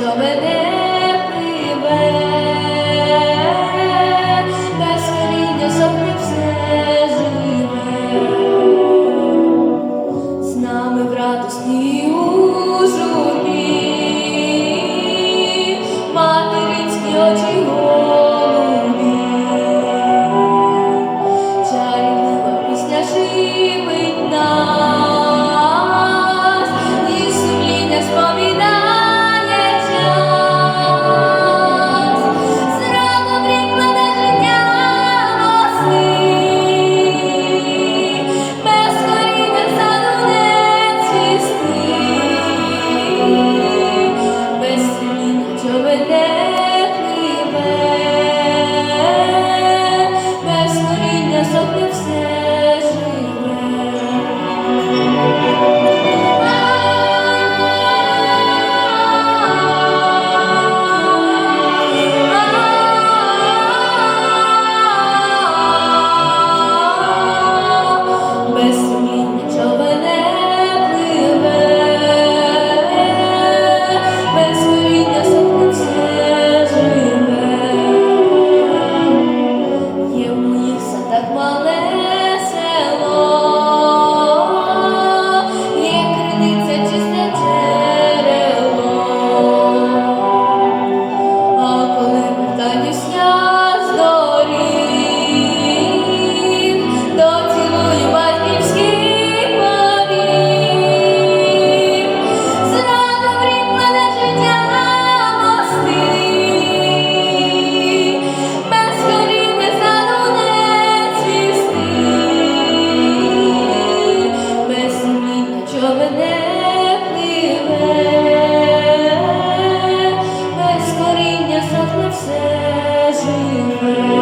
що мене пливе, без коріння сопли нами в радості у журі. with them. says